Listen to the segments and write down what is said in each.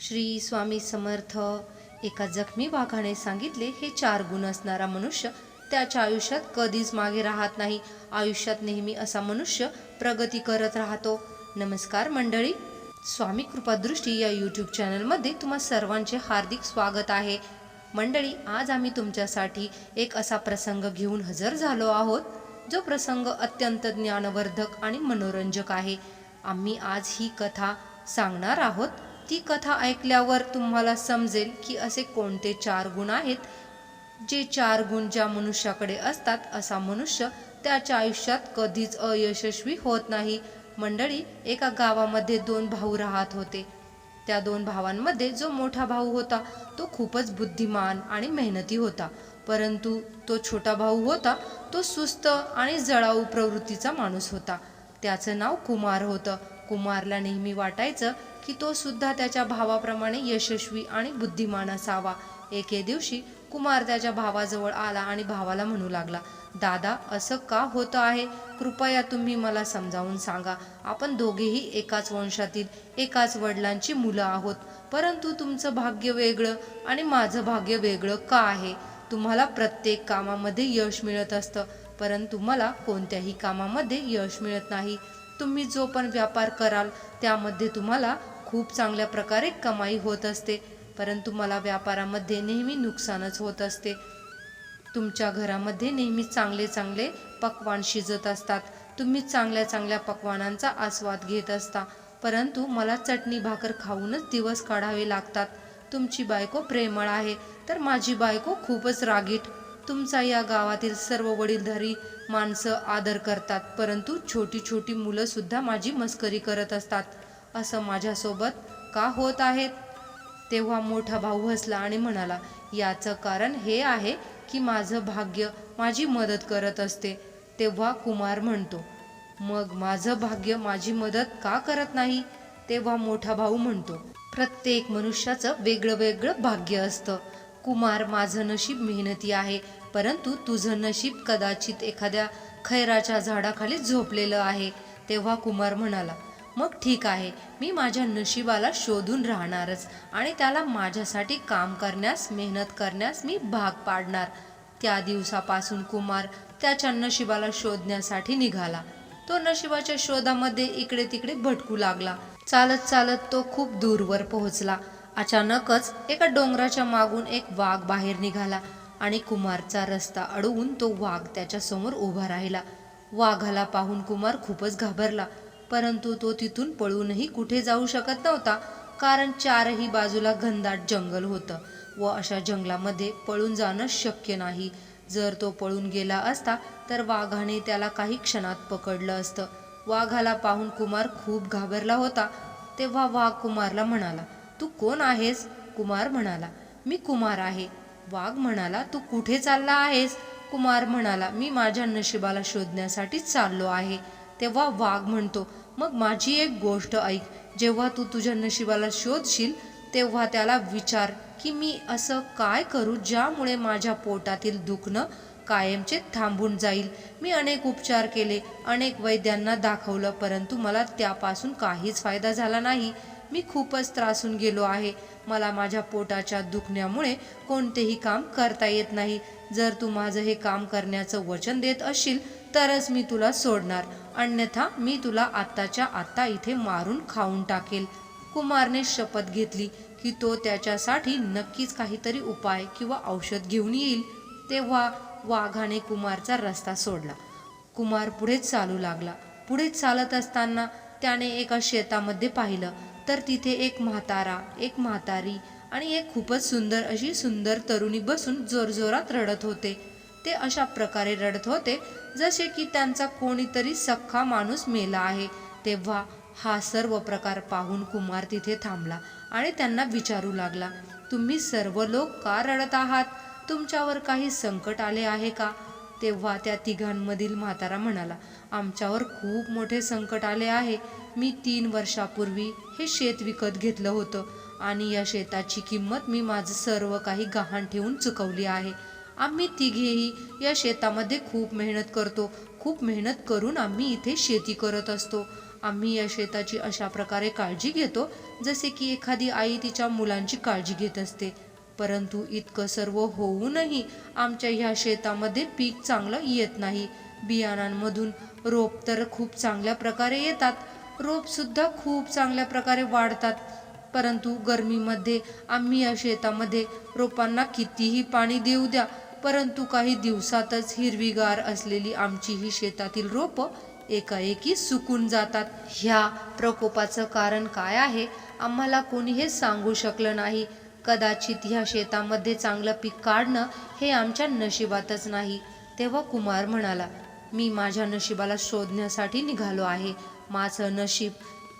श्री स्वामी समर्थ एका जखमी वाघाने सांगितले हे चार गुण असणारा मनुष्य त्याच्या आयुष्यात कधीच मागे राहत नाही. आयुष्यात नेहमी असा मनुष्य प्रगती करत राहतो. नमस्कार मंडळी. स्वामी कृपादृष्टी या यूट्यूब चॅनलमध्ये तुम्हा सर्वांचे हार्दिक स्वागत आहे. मंडळी आज आम्ही तुमच्यासाठी एक असा प्रसंग घेऊन हजर झालो आहोत जो प्रसंग अत्यंत ज्ञानवर्धक आणि मनोरंजक आहे. आम्ही आज ही कथा सांगणार आहोत. ती कथा ऐकल्यावर तुम्हाला समजेल की असे कोणते चार गुण आहेत? जे चार गुण ज्या मनुष्याकडे असतात असा मनुष्य त्याच्या आयुष्यात कधीच अयशस्वी होत नाही. मंडळी एका गावामध्ये दोन भाऊ राहत होते. त्या दोन भावांमध्ये जो मोठा भाऊ होता तो खूपच बुद्धिमान आणि मेहनती होता. परंतु तो छोटा भाऊ होता तो सुस्त आणि जळाऊ प्रवृत्तीचा माणूस होता. त्याचं नाव कुमार होतं. कुमारला नेहमी वाटायचं की तो सुद्धा त्याच्या भावाप्रमाणे यशस्वी आणि बुद्धिमान असावा. एके दिवशी कुमार त्याच्या भावाजवळ आला आणि भावाला म्हणू लागला दादा असं का होतं आहे? कृपया तुम्ही मला समजावून सांगा. आपण दोघेही एकाच वंशातील एकाच वडिलांची मुलं आहोत. परंतु तुमचं भाग्य वेगळं आणि माझं भाग्य वेगळं का आहे? तुम्हाला प्रत्येक कामामध्ये यश मिळत असतं परंतु मला कोणत्याही कामामध्ये यश मिळत नाही. तुम्ही जो पण व्यापार कराल त्यामध्ये तुम्हाला खूप चांगल्या प्रकारे कमाई होत असते. परंतु मला व्यापारामध्ये नेहमी नुकसानच होत असते. तुमच्या घरामध्ये नेहमी चांगले चांगले पक्वान शिजत असतात. तुम्ही चांगल्या चांगल्या पकवानांचा आस्वाद घेत असता. परंतु मला चटणी भाकर खाऊनच दिवस काढावे लागतात. तुमची बायको प्रेमळ आहे. तर माझी बायको खूपच रागीट. तुमचा या गावातील सर्व वडीलधारी माणसं आदर करतात. परंतु छोटी छोटी मुलंसुद्धा माझी मस्करी करत असतात. असं माझ्यासोबत का होत आहेत? तेव्हा मोठा भाऊ हसला आणि म्हणाला याचं कारण हे आहे की माझं भाग्य माझी मदत करत असते तेव्हा कुमार म्हणतो मग माझं भाग्य माझी मदत का करत नाही? तेव्हा मोठा भाऊ म्हणतो प्रत्येक मनुष्याचं वेगळं वेगळं भाग्य असतं. कुमार माझं नशीब मेहनती आहे परंतु तुझं नशीब कदाचित एखाद्या खैराच्या झाडाखाली झोपलेलं आहे. तेव्हा कुमार म्हणाला मग ठीक आहे मी माझ्या नशिबाला शोधून राहणारच आणि त्याला माझ्यासाठी काम करण्यास मेहनत करण्यास मी भाग पाडणार. त्या दिवसापासून कुमार त्याच्या नशिबाला शोधण्यासाठी निघाला. तो नशिबाच्या शोधामध्ये इकडे तिकडे भटकू लागला. चालत चालत तो खूप दूरवर पोहोचला. अचानकच एका डोंगराच्या मागून एक वाघ बाहेर निघाला आणि कुमारचा रस्ता अडवून तो वाघ त्याच्यासमोर उभा राहिला. वाघाला पाहून कुमार खूपच घाबरला. परंतु तो तिथून पळूनही कुठे जाऊ शकत नव्हता कारण चारही बाजूला घनदाट जंगल होतं व अशा जंगलामध्ये पळून जाणं शक्य नाही. जर तो पळून गेला असता तर वाघाने त्याला काही क्षणात पकडलं असतं. वाघाला पाहून कुमार खूप घाबरला होता. तेव्हा वाघ कुमारला म्हणाला तू कोण आहेस? कुमार म्हणाला मी कुमार आहे. वाघ म्हणाला तू कुठे चालला आहेस? कुमार म्हणाला मी माझ्या नशिबाला शोधण्यासाठी चाललो आहे. तेव्हा वाघ म्हणतो मग माझी एक गोष्ट ऐक. जेव्हा तू तुझ्या नशिबाला शोधशील तेव्हा त्याला विचार की मी असं काय करू ज्यामुळे माझ्या पोटातील दुखणं कायमचे थांबून जाईल. मी अनेक उपचार केले अनेक वैद्यांना दाखवलं परंतु मला त्यापासून काहीच फायदा झाला नाही. मी खूपच त्रासून गेलो आहे. मला माझ्या पोटाच्या दुखण्यामुळे कोणतेही काम करता येत नाही. जर तू माझं हे काम करण्याचं वचन देत असशील तरच मी तुला सोडणार. अन्यथा मी तुला आत्ताच्या आत्ता इथे मारून खाऊन टाकेल. कुमारने शपथ घेतली की तो त्याच्यासाठी नक्कीच काहीतरी उपाय किंवा औषध घेऊन येईल. तेव्हा वाघाने कुमारचा रस्ता सोडला. कुमार पुढे चालू लागला. पुढे चालत असताना त्याने एका शेतामध्ये पाहिलं. तर तिथे एक म्हातारा एक म्हातारी आणि एक खूपच सुंदर अशी सुंदर तरुणी बसून जोरजोरात रडत होते. ते अशा प्रकारे रडत होते जसे की त्यांचा कोणीतरी सख्खा माणूस मेला आहे तेव्हा हा सर्व प्रकार पाहून कुमार तिथे थांबला आणि त्यांना विचारू लागला तुम्ही सर्व लोक का रडत आहात? तुमच्यावर काही संकट आले आहे का? तेव्हा त्या तिघांमधील म्हातारा म्हणाला आमच्यावर खूप मोठे संकट आले आहे. मी तीन वर्षापूर्वी हे शेत विकत घेतलं होतं आणि या शेताची किंमत मी माझं सर्व काही गहाण ठेवून चुकवली आहे. आम्ही तिघेही या शेतामध्ये खूप मेहनत करतो. खूप मेहनत करून आम्ही इथे शेती करत असतो. आम्ही या शेताची अशा प्रकारे काळजी घेतो जसे की एखादी आई तिच्या मुलांची काळजी घेत असते. परंतु इतकं सर्व होऊनही आमच्या ह्या शेतामध्ये पीक चांगलं येत नाही. बियाणांमधून रोप तर खूप चांगल्या प्रकारे येतात. रोपसुद्धा खूप चांगल्या प्रकारे वाढतात. परंतु गरमीमध्ये आम्ही या शेतामध्ये रोपांना कितीही पाणी देऊ द्या परंतु काही दिवसातच हिरवीगार असलेली आमची ही शेतातील रोपं एकाएकी सुकून जातात. ह्या प्रकोपाचं कारण काय आहे? आम्हाला कोणी हे सांगू शकलं नाही. कदाचित ह्या शेतामध्ये चांगलं पीक काढणं हे आमच्या नशिबातच नाही. तेव्हा कुमार म्हणाला मी माझ्या नशिबाला शोधण्यासाठी निघालो आहे. माझं नशीब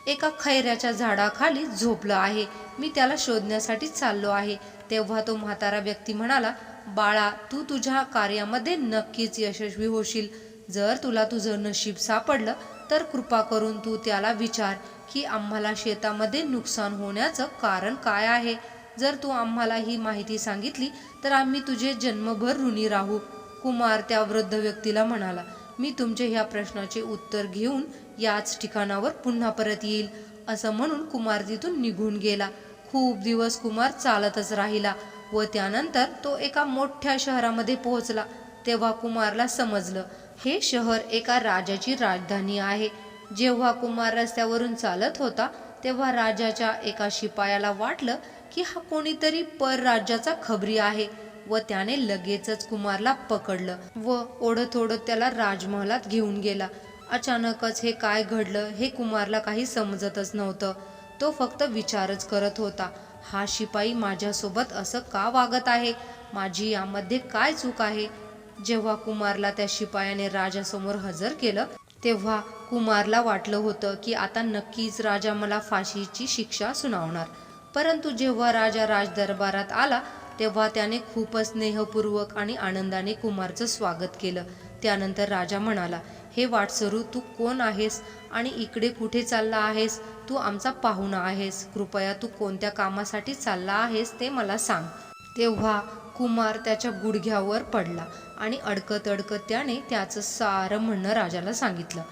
एका खैऱ्याच्या झाडाखाली झोपलं आहे. मी त्याला शोधण्यासाठी चाललो आहे. तेव्हा तो म्हातारा व्यक्ती म्हणाला बाळा तू तुझ्या कार्यामध्ये नक्कीच यशस्वी होशील. जर तुला तुझं नशीब सापडलं तर कृपा करून तू त्याला विचार की आम्हाला शेतामध्ये नुकसान होण्याचं कारण काय आहे. जर तू आम्हाला ही माहिती सांगितली तर आम्ही तुझे जन्मभर ऋणी राहू. कुमार त्या वृद्ध व्यक्तीला म्हणाला मी तुमचे ह्या प्रश्नाचे उत्तर घेऊन याच ठिकाणावर पुन्हा परत येईल. असं म्हणून कुमार तिथून निघून गेला. खूप दिवस कुमार चालतच राहिला. व त्यानंतर तो एका मोठ्या शहरामध्ये पोहोचला. तेव्हा कुमारला समजलं हे शहर एका राजाची राजधानी आहे. जेव्हा कुमार रस्त्यावरून चालत होता तेव्हा राजाच्या एका शिपायाला वाटलं की हा कोणीतरी परराज्याचा खबरी आहे व त्याने लगेचच कुमारला पकडलं व ओढत ओढत त्याला राजमहालात घेऊन गेला. अचानकच हे काय घडलं हे कुमारला काही समजतच नव्हतं. तो फक्त विचारच करत होता. हा शिपाई माझ्यासोबत असं का वागत आहे? माझी यामध्ये काय चूक आहे? जेव्हा कुमारला त्या शिपायाने राजासमोर हजर केलं तेव्हा कुमारला वाटलं होतं की आता नक्कीच राजा मला फाशीची शिक्षा सुनावणार. परंतु जेव्हा राजा राजदरबारात आला तेव्हा त्याने खूपच स्नेहपूर्वक आणि आनंदाने कुमारचं स्वागत केलं. त्यानंतर राजा म्हणाला हे वाटसरू तू कोण आहेस? आणि इकडे कुठे चालला आहेस? तू आमचा पाहुणा आहेस. कृपया तू कोणत्या कामासाठी चालला आहेस ते मला सांग. तेव्हा कुमार त्याच्या गुडघ्यावर पडला आणि अडकत अडकत त्याने त्याचं सारं म्हणणं राजाला सांगितलं.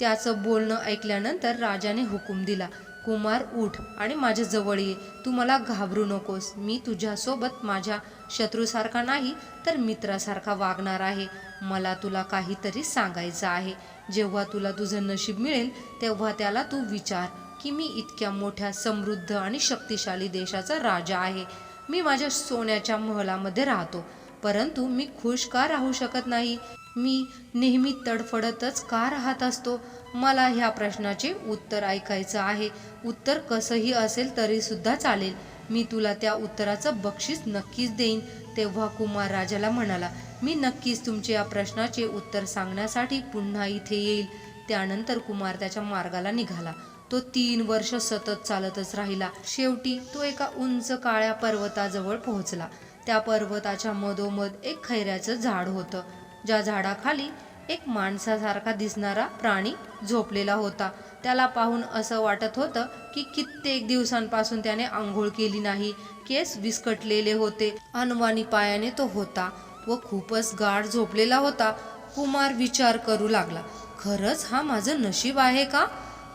त्याचं बोलणं ऐकल्यानंतर राजाने हुकूम दिला. कुमार उठ आणि माझ्याजवळ ये. तू मला घाबरू नकोस. मी तुझ्यासोबत माझ्या शत्रूसारखा नाही तर मित्रासारखा वागणार आहे. मला तुला काहीतरी सांगायचं आहे. जेव्हा तुला तुझं नशीब मिळेल तेव्हा त्याला तू विचार की मी इतक्या मोठ्या समृद्ध आणि शक्तिशाली देशाचा राजा आहे. मी माझ्या सोन्याच्या महलामध्ये राहतो परंतु मी खुश का राहू शकत नाही? मी नेहमी तडफडतच का राहत असतो? मला ह्या प्रश्नाचे उत्तर ऐकायचं आहे. उत्तर कसंही असेल तरी सुद्धा चालेल. मी तुला त्या उत्तराचं बक्षीस नक्कीच देईन तेव्हा कुमार राजाला म्हणाला. मी नक्कीच तुमच्या या प्रश्नाचे उत्तर सांगण्यासाठी पुन्हा इथे येईल. त्यानंतर कुमार त्याच्या मार्गाला निघाला. तो तीन वर्ष सतत चालतच राहिला. शेवटी तो एका उंच काळ्या पर्वताजवळ पोहोचला. त्या पर्वताच्या मधोमध एक खैऱ्याचं झाड होतं. ज्या झाडाखाली एक माणसासारखा दिसणारा प्राणी झोपलेला होता. त्याला पाहून असं वाटत होतं की कित्येक दिवसांपासून त्याने आंघोळ केली नाही. केस विस्कटलेले होते. अनवाणी पायाने तो होता व खूपच गाढ झोपलेला होता. कुमार विचार करू लागला खरंच हा माझं नशीब आहे का?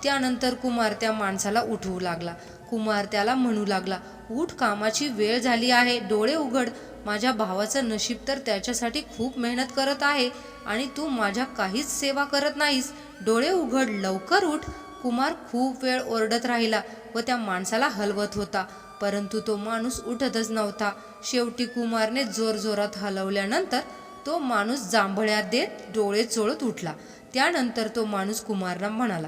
त्यानंतर कुमार त्या माणसाला उठवू लागला. कुमार त्याला म्हणू लागला उठ कामाची वेळ झाली आहे. डोळे उघड. माझ्या भावाचं नशीब तर त्याच्यासाठी खूप मेहनत करत आहे आणि तू माझ्या काहीच सेवा करत नाहीस. डोळे उघड लवकर उठ. कुमार खूप वेळ ओरडत राहिला व त्या माणसाला हलवत होता. परंतु तो माणूस उठतच नव्हता. शेवटी कुमारने जोरजोरात हलवल्यानंतर तो माणूस जांभळ्यात देत डोळे चोळत उठला. त्यानंतर तो माणूस कुमारला म्हणाला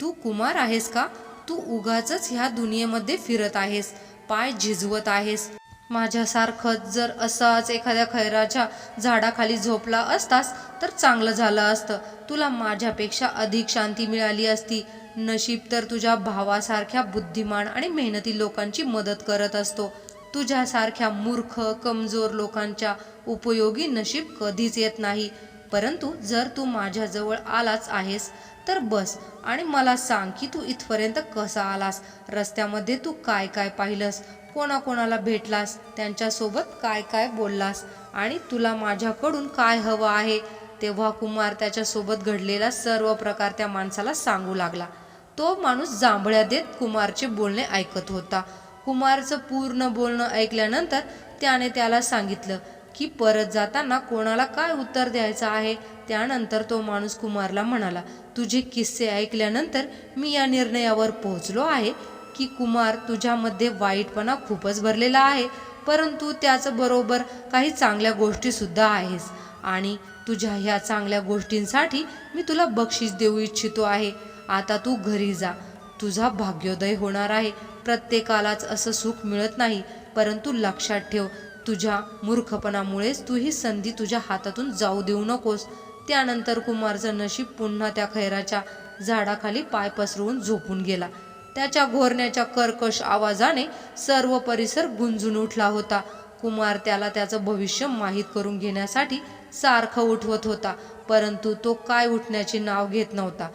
तू कुमार आहेस का? तू उगाच ह्या दुनियेमध्ये फिरत आहेस. पाय झिजवत आहेस. माझ्यासारखंच जर असाच एखाद्या खैराच्या झाडाखाली झोपला असतास तर चांगलं झालं असतं. तुला माझ्यापेक्षा अधिक शांती मिळाली असती. नशीब तर तुझ्या भावासारख्या बुद्धिमान आणि मेहनती लोकांची मदत करत असतो. तुझ्यासारख्या मूर्ख कमजोर लोकांच्या उपयोगी नशीब कधीच येत नाही. परंतु जर तू माझ्याजवळ आलाच आहेस तर बस आणि मला सांग की तू इथपर्यंत कसा आलास? रस्त्यामध्ये तू काय काय पाहिलंस? कोणाकोणाला भेटलास? त्यांच्यासोबत काय काय बोललास? आणि तुला माझ्याकडून काय हवं आहे? तेव्हा कुमार त्याच्यासोबत घडलेला सर्व प्रकार त्या माणसाला सांगू लागला. तो माणूस जांभळ्या देत कुमारचे बोलणे ऐकत होता. कुमारचं पूर्ण बोलणं ऐकल्यानंतर त्याने त्याला सांगितलं की परत जाताना कोणाला काय उत्तर द्यायचं आहे? त्यानंतर तो माणूस कुमारला म्हणाला तुझे किस्से ऐकल्यानंतर मी या निर्णयावर पोहोचलो आहे. की कुमार तुझ्यामध्ये वाईटपणा खूपच भरलेला आहे परंतु त्याचबरोबर काही चांगल्या गोष्टीसुद्धा आहेस. आणि तुझ्या ह्या चांगल्या गोष्टींसाठी मी तुला बक्षीस देऊ इच्छितो आहे. आता तू घरी जा. तुझा भाग्योदय होणार आहे. प्रत्येकालाच असं सुख मिळत नाही परंतु लक्षात ठेव तुझ्या मूर्खपणामुळेच तू ही संधी तुझ्या हातातून जाऊ देऊ नकोस. त्यानंतर कुमारचं नशीब पुन्हा त्या खैराच्या झाडाखाली पाय पसरवून झोपून गेला. त्याच्या घोरण्याच्या कर्कश आवाजाने सर्व परिसर गुंजून उठला होता. कुमार त्याला त्याचं भविष्य माहीत करून घेण्यासाठी सारखं उठवत होता परंतु तो काय उठण्याचे नाव घेत नव्हता.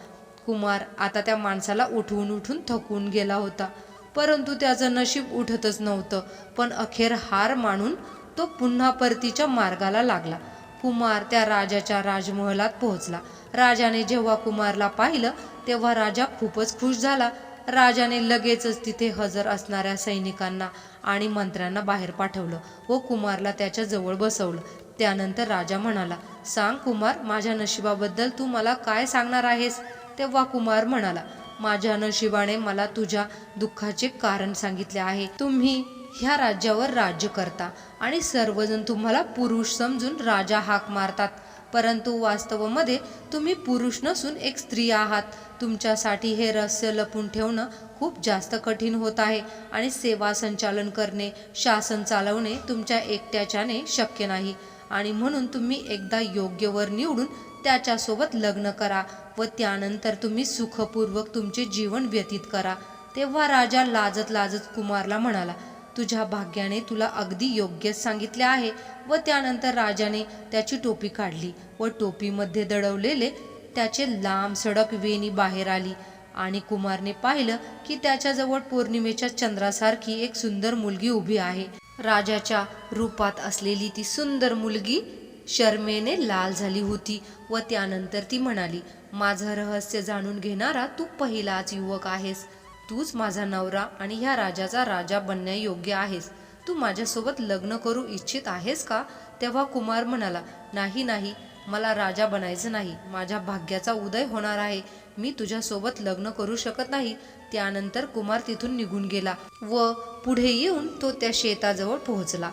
कुमार आता त्या माणसाला उठवून उठून थकून गेला होता. परंतु त्याचं नशीब उठतच नव्हतं पण अखेर हार मानून तो पुन्हा परतीच्या मार्गाला लागला. कुमार त्या राजाच्या राजमहलात पोहोचला. राजाने जेव्हा कुमारला पाहिलं तेव्हा राजा खूपच खुश झाला. राजाने लगेचच तिथे हजर असणाऱ्या सैनिकांना आणि मंत्र्यांना बाहेर पाठवलं व कुमारला त्याच्याजवळ बसवलं. त्यानंतर राजा म्हणाला सांग कुमार माझ्या नशिबाबद्दल तू मला काय सांगणार आहेस? तेव्हा कुमार म्हणाला माझ्या नशिबाने मला तुझ्या दुःखाचे कारण सांगितले आहे. तुम्ही ह्या राज्यावर राज्य करता आणि सर्वजण तुम्हाला पुरुष समजून राजा हाक मारतात. परंतु वास्तवामध्ये तुम्ही पुरुष नसून एक स्त्री आहात. तुमच्यासाठी हे रहस्य लपून ठेवणं खूप जास्त कठीण होत आहे आणि सेवा संचालन करणे शासन चालवणे तुमच्या एकट्याच्याने शक्य नाही. आणि म्हणून तुम्ही एकदा योग्य वर निवडून त्याच्यासोबत लग्न करा व त्यानंतर तुम्ही सुखपूर्वक तुमचे जीवन व्यतीत करा. तेव्हा राजा लाजत लाजत कुमारला म्हणाला तुझ्या भाग्याने तुला अगदी योग्यच सांगितले आहे. व त्यानंतर राजाने त्याची टोपी काढली व टोपीमध्ये दडवलेले त्याचे लांब सडक वेणी बाहेर आली. आणि कुमारने पाहिलं की त्याच्याजवळ पौर्णिमेच्या चंद्रासारखी एक सुंदर मुलगी उभी आहे. राजाच्या रूपात असलेली ती सुंदर मुलगी शर्मेने लाल झाली होती व त्यानंतर ती म्हणाली माझं रहस्य जाणून घेणारा तू पहिलाच युवक आहेस. तूच माझा नवरा आणि ह्या राजाचा राजा बनण्यायोग्य आहेस. तू माझ्यासोबत लग्न करू इच्छित आहेस का? तेव्हा कुमार म्हणाला नाही नाही मला राजा बनायचं नाही. माझ्या भाग्याचा उदय होणार आहे. मी तुझ्यासोबत लग्न करू शकत नाही. त्यानंतर कुमार तिथून निघून गेला व पुढे येऊन तो त्या शेताजवळ पोहोचला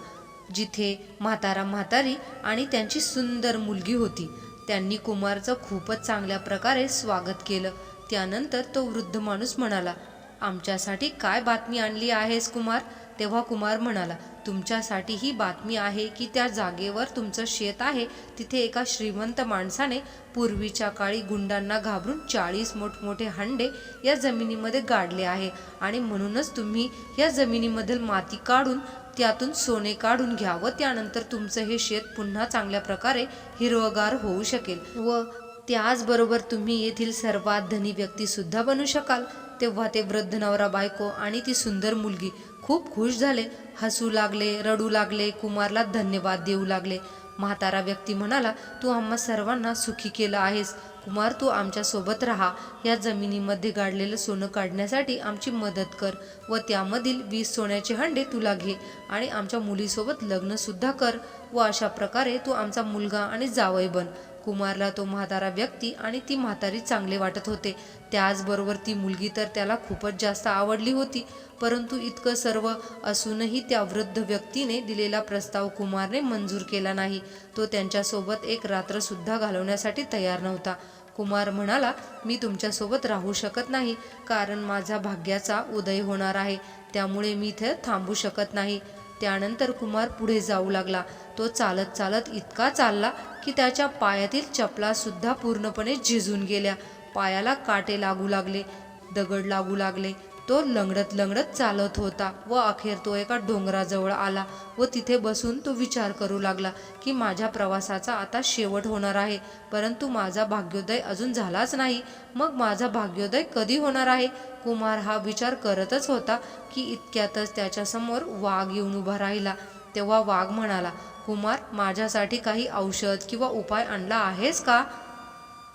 जिथे म्हातारा म्हातारी आणि त्यांची सुंदर मुलगी होती. त्यांनी कुमारचं खूपच चांगल्या प्रकारे स्वागत केलं. त्यानंतर तो वृद्ध माणूस म्हणाला आमच्यासाठी काय बातमी आणली आहेस कुमार? तेव्हा कुमार म्हणाला तुमच्यासाठी ही बातमी आहे की त्या जागेवर तुमचं शेत आहे. तिथे एका श्रीमंत माणसाने पूर्वीच्या काळी गुंडांना घाबरून चाळीस मोठमोठे हंडे या जमिनीमध्ये गाडले आहे आणि म्हणूनच तुम्ही या जमिनीमधील माती काढून त्यातून सोने काढून घ्या व त्यानंतर तुमचं हे शेत पुन्हा चांगल्या प्रकारे हिरवगार होऊ शकेल व त्याचबरोबर तुम्ही येथील सर्वात धनी व्यक्तीसुद्धा बनू शकाल. तेव्हा ते वृद्ध नवरा बायको आणि ती सुंदर मुलगी खूप खुश झाले. हसू लागले रडू लागले कुमारला धन्यवाद देऊ लागले. म्हातारा व्यक्ती म्हणाला तू आम्हा सर्वांना सुखी केलं आहेस. कुमार तू आमच्यासोबत राहा. या जमिनीमध्ये गाडलेलं सोनं काढण्यासाठी आमची मदत कर व त्यामधील वीस सोन्याचे हंडे तुला घे आणि आमच्या मुलीसोबत लग्नसुद्धा कर व अशा प्रकारे तू आमचा मुलगा आणि जावई बन. कुमारला तो म्हातारा व्यक्ती आणि ती म्हातारी चांगले वाटत होते. त्याचबरोबर ती मुलगी तर त्याला खूपच जास्त आवडली होती. परंतु इतकं सर्व असूनही त्या वृद्ध व्यक्तीने दिलेला प्रस्ताव कुमारने मंजूर केला नाही. तो त्यांच्यासोबत एक रात्रसुद्धा घालवण्यासाठी तयार नव्हता. कुमार म्हणाला मी तुमच्यासोबत राहू शकत नाही कारण माझा भाग्याचा उदय होणार आहे. त्यामुळे मी इथे थांबू शकत नाही. त्यानंतर कुमार पुढे जाऊ लागला. तो चालत चालत इतका चालला की त्याच्या पायातील चपला सुद्धा पूर्णपणे झिजून गेल्या. पायाला काटे लागू लागले दगड लागू लागले तो लंगडत लंगडत चालत होता व अखेर तो एका डोंगराजवळ आला व तिथे बसून तो विचार करू लागला की माझ्या प्रवासाचा आता शेवट होणार आहे परंतु माझा भाग्योदय अजून झालाच नाही. मग माझा भाग्योदय कधी होणार आहे? कुमार हा विचार करतच होता की इतक्यातच त्याच्यासमोर वाघ येऊन उभा राहिला. तेव्हा वाघ म्हणाला कुमार माझ्यासाठी काही औषध किंवा उपाय आणला आहेस का?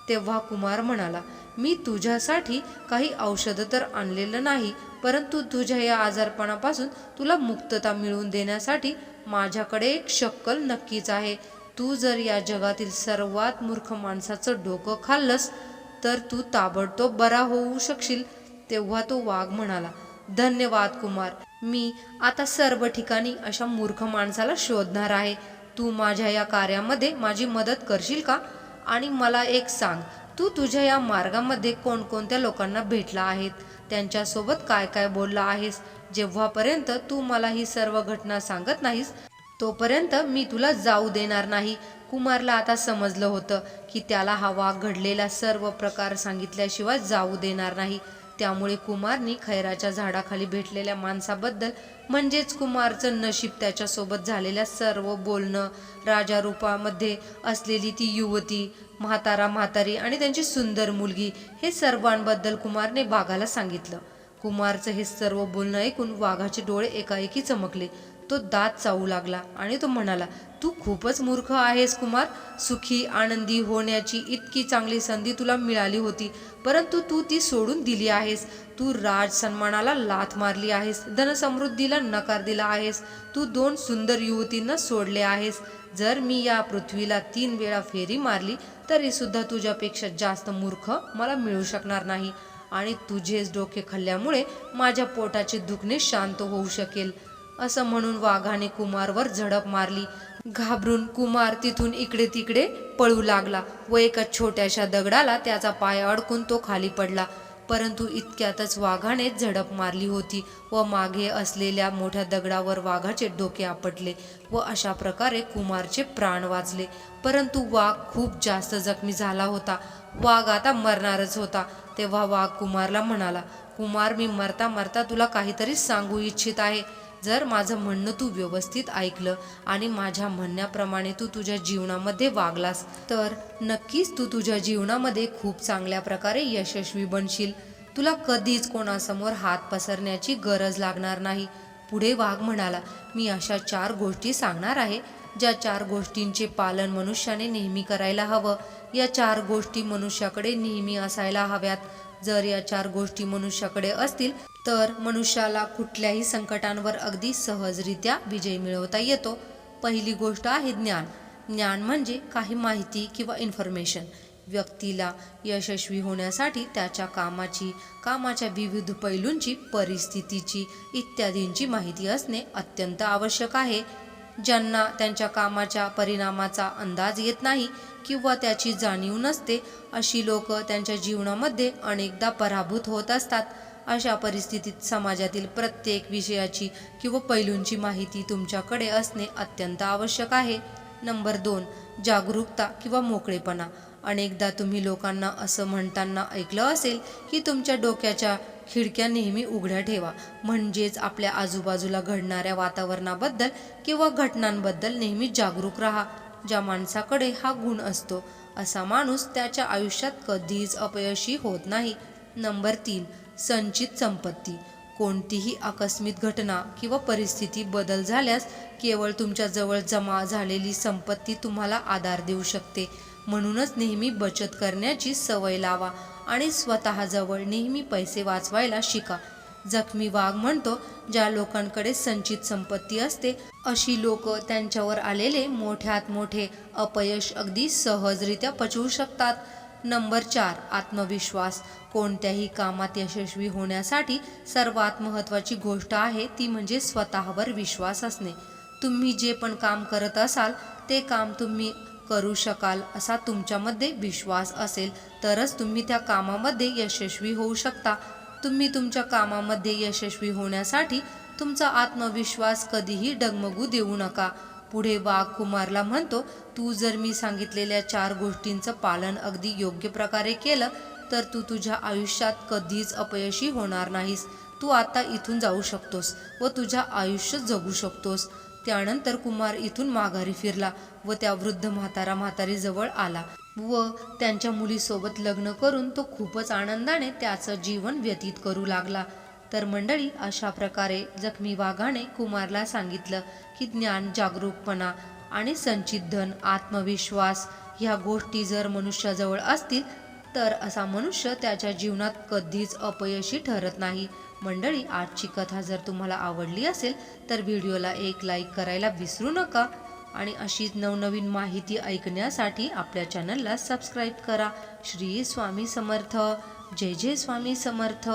तेव्हा कुमार म्हणाला मी तुझ्यासाठी काही औषधं तर आणलेलं नाही परंतु तुझ्या या आजारपणापासून तुला मुक्तता मिळवून देण्यासाठी माझ्याकडे एक शक्कल नक्कीच आहे. तू जर या जगातील सर्वात मूर्ख माणसाचं डोकं खाल्लंस तर तू ताबडतोब बरा होऊ शकशील तेव्हा तो वाघ म्हणाला. धन्यवाद कुमार. मी आता सर्व ठिकाणी अशा मूर्ख माणसाला शोधणार आहे. तू माझ्या या कार्यामध्ये माझी मदत करशील का? आणि मला एक सांग तू तुझ्या या मार्गामध्ये कोणकोणत्या लोकांना भेटला आहेत त्यांच्यासोबत काय काय बोलला आहेस? जेव्हापर्यंत तू मला ही सर्व घटना सांगत नाहीस तोपर्यंत मी तुला जाऊ देणार नाही. कुमारला आता समजलं होतं की त्याला हा घडलेला सर्व प्रकार सांगितल्याशिवाय जाऊ देणार नाही. त्यामुळे कुमारनी खैराच्या झाडाखाली भेटलेल्या माणसाबद्दल म्हणजेच कुमारचं नशीब त्याच्यासोबत झालेल्या सर्व बोलणं राजा रूपामध्ये असलेली ती युवती म्हातारा म्हातारी आणि त्यांची सुंदर मुलगी हे सर्वांबद्दल कुमारने वाघाला सांगितलं. कुमारचं हे सर्व बोलणं ऐकून वाघाचे डोळे एकाएकी चमकले. तो दात चावू लागला आणि तो म्हणाला तू खूपच मूर्ख आहेस कुमार. सुखी आनंदी होण्याची इतकी चांगली संधी तुला मिळाली होती परंतु तू ती सोडून दिली आहेस. तू राज सन्मानाला लाथ मारली आहेस धनसमृद्धीला नकार दिला आहेस. तू दोन सुंदर युवतींना सोडले आहेस. जर मी या पृथ्वीला तीन वेळा फेरी मारली तरी सुद्धा तुझ्यापेक्षा जास्त मूर्ख मला मिळू शकणार नाही. आणि तुझेच डोके खाल्ल्यामुळे माझ्या पोटाचे दुखणे शांत होऊ शकेल. असं म्हणून वाघाने कुमारवर झडप मारली. घाबरून कुमार तिथून इकडे तिकडे पळू लागला व एका छोट्याशा दगडाला त्याचा पाय अडकून तो खाली पडला. परंतु इतक्यातच वाघाने झडप मारली होती व मागे असलेल्या मोठ्या दगडावर वाघाचे डोके आपटले व अशा प्रकारे कुमारचे प्राण वाचले. परंतु वाघ खूप जास्त जखमी झाला होता. वाघ आता मरणारच होता. तेव्हा वाघ कुमारला म्हणाला कुमार मी मरता मरता तुला काहीतरी सांगू इच्छित आहे. जर माझं म्हणणं तू व्यवस्थित ऐकलं आणि माझ्या म्हणण्याप्रमाणे तू तुझ्या जीवनामध्ये वागलास तर नक्कीच तू तुझ्या जीवनामध्ये खूप चांगल्या प्रकारे यशस्वी बनशील. तुला कधीच कोणासमोर हात पसरण्याची गरज लागणार नाही. पुढे वाघ म्हणाला मी अशा चार गोष्टी सांगणार आहे ज्या चार गोष्टींचे पालन मनुष्याने नेहमी करायला हवं. या चार गोष्टी मनुष्याकडे नेहमी असायला हव्यात. जर या चार गोष्टी मनुष्याकडे असतील तर मनुष्याला कुठल्याही संकटांवर अगदी सहजरित्या विजय मिळवता येतो. पहिली गोष्ट आहे ज्ञान. ज्ञान म्हणजे काही माहिती किंवा इन्फॉर्मेशन व्यक्तीला यशस्वी होण्यासाठी त्याच्या कामाची कामाच्या विविध पैलूंची परिस्थितीची इत्यादींची माहिती असणे अत्यंत आवश्यक आहे. ज्यांना त्यांच्या कामाच्या परिणामाचा अंदाज येत नाही किंवा त्याची जाणीव नसते अशी लोक त्यांच्या जीवनामध्ये अनेकदा पराभूत होत असतात. अशा परिस्थितीत समाजातील प्रत्येक विषयाची किंवा पैलूंची माहिती तुमच्याकडे असणे अत्यंत आवश्यक आहे. नंबर दोन जागरूकता किंवा मोकळेपणा. अनेकदा तुम्ही लोकांना असं म्हणताना ऐकलं असेल की तुमच्या डोक्याच्या खिडक्या नेहमी उघड्या ठेवा. म्हणजेच आपल्या आजूबाजूला घडणाऱ्या वातावरणाबद्दल किंवा घटनांबद्दल नेहमी जागरूक राहा ज्या माणसाकडे हा गुण असतो. असा माणूस त्याच्या आयुष्यात कधीच अपयशी होत नाही. नंबर तीन संचित संपत्ती. कोणतीही आकस्मिक घटना किंवा परिस्थिती बदल झाल्यास केवळ तुमच्या जवळ जमा झालेली संपत्ती तुम्हाला आधार देऊ शकते. म्हणूनच नेहमी बचत करण्याची सवय लावा. आणि स्वतःजवळ नेहमी पैसे वाचवायला शिका. जखमी वाघ म्हणतो ज्या लोकांकडे संचित संपत्ती असते अशी लोक त्यांच्यावर आलेले मोठ्यात मोठे अपयश अगदी सहजरित्या पचवू शकतात. नंबर चार आत्मविश्वास. कोणत्याही कामात यशस्वी होण्यासाठी सर्वात महत्त्वाची गोष्ट आहे ती म्हणजे स्वतःवर विश्वास असणे. तुम्ही जे पण काम करत असाल ते काम तुम्ही करू शकाल असा तुमच्यामध्ये विश्वास असेल तरच तुम्ही त्या कामामध्ये यशस्वी होऊ शकता. तुम्ही तुमच्या कामामध्ये यशस्वी होण्यासाठी तुमचा आत्मविश्वास कधीही डगमगू देऊ नका. पुढे वाघ कुमारला म्हणतो तू जर मी सांगितलेल्या चार गोष्टींचं पालन अगदी योग्य प्रकारे केलं तर तू तुझ्या आयुष्यात कधीच अपयशी होणार नाहीस. तू आता इथून जाऊ शकतोस व तुझ्या आयुष्य जगू शकतोस. त्यानंतर कुमार इथून माघारी फिरला व त्या वृद्ध म्हातारा म्हातारीजवळ आला व त्यांच्या मुलीसोबत लग्न करून तो खूपच आनंदाने त्याचं जीवन व्यतीत करू लागला. तर मंडळी अशा प्रकारे जखमी वाघाने कुमारला सांगितलं की ज्ञान जागरूकपणा आणि संचित धन आत्मविश्वास ह्या गोष्टी जर मनुष्याजवळ असतील तर असा मनुष्य त्याच्या जीवनात कधीच अपयशी ठरत नाही. मंडळी आजची कथा जर तुम्हाला आवडली असेल तर व्हिडिओला एक लाईक करायला विसरू नका आणि अशीच नवनवीन माहिती ऐकण्यासाठी आपल्या चॅनलला सबस्क्राईब करा. श्री स्वामी समर्थ. जय जय स्वामी समर्थ.